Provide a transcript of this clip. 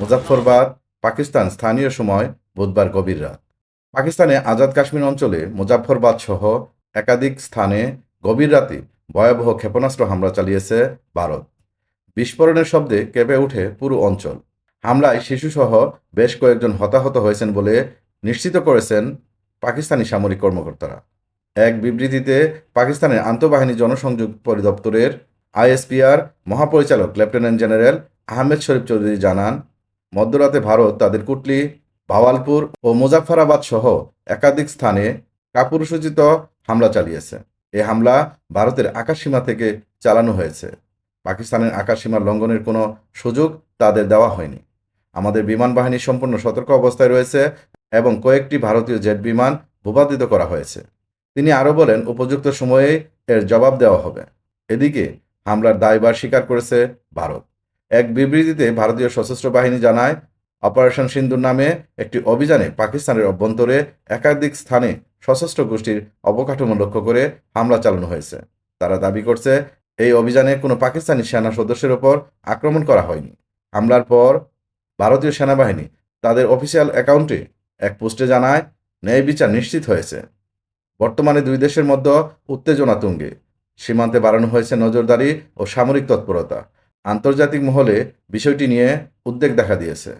মুজাফফরবাদ, পাকিস্তান স্থানীয় সময় বুধবার গভীর রাত। পাকিস্তানে আজাদ কাশ্মীর অঞ্চলে মুজাফফরবাদ সহ একাধিক স্থানে গভীর রাতে ভয়াবহ ক্ষেপণাস্ত্র হামলা চালিয়েছে ভারত। বিস্ফোরণের শব্দে কেঁপে ওঠে পুরো অঞ্চল। হামলায় শিশুসহ বেশ কয়েকজন হতাহত হয়েছেন বলে নিশ্চিত করেছেন পাকিস্তানি সামরিক কর্মকর্তারা। এক বিবৃতিতে, পাকিস্তানের আন্তঃবাহিনী জনসংযোগ পরিদপ্তরের আইএসপিআর মহাপরিচালক লেফটেন্যান্ট জেনারেল আহমেদ শরীফ চৌধুরী জানান মধ্যরাতে ভারত তাদের কুটলি, ভাওয়ালপুর ও মুজাফফরাবাদ সহ একাধিক স্থানে কাপুরুষোচিত হামলা চালিয়েছে। এ হামলা ভারতের আকাশসীমা থেকে চালানো হয়েছে। পাকিস্তানের আকাশসীমা লঙ্ঘনের কোনো সুযোগ তাদের দেওয়া হয়নি। আমাদের বিমান বাহিনী সম্পূর্ণ সতর্ক অবস্থায় রয়েছে এবং কয়েকটি ভারতীয় জেট বিমান ভূপাতিত করা হয়েছে। তিনি আরও বলেন, উপযুক্ত সময়ে এর জবাব দেওয়া হবে। এদিকে হামলার দায়ভার স্বীকার করেছে ভারত। এক বিবৃতিতে ভারতীয় সশস্ত্র বাহিনী জানায়, অপারেশন সিন্ধুর নামে একটি অভিযানে পাকিস্তানের অভ্যন্তরে একাধিক স্থানে সশস্ত্র গোষ্ঠীর অবকাঠামো লক্ষ্য করে হামলা চালানো হয়েছে। তারা দাবি করছে, এই অভিযানে কোনো পাকিস্তানি সেনা সদস্যের ওপর আক্রমণ করা হয়নি। হামলার পর ভারতীয় সেনাবাহিনী তাদের অফিসিয়াল অ্যাকাউন্টে এক পোস্টে জানায়, ন্যায় বিচার নিশ্চিত হয়েছে। বর্তমানে দুই দেশের মধ্যে উত্তেজনা তুঙ্গে। সীমান্তে বাড়ানো হয়েছে নজরদারি ও সামরিক তৎপরতা। আন্তর্জাতিক মহলে বিষয়টি নিয়ে উদ্বেগ দেখা দিয়েছে।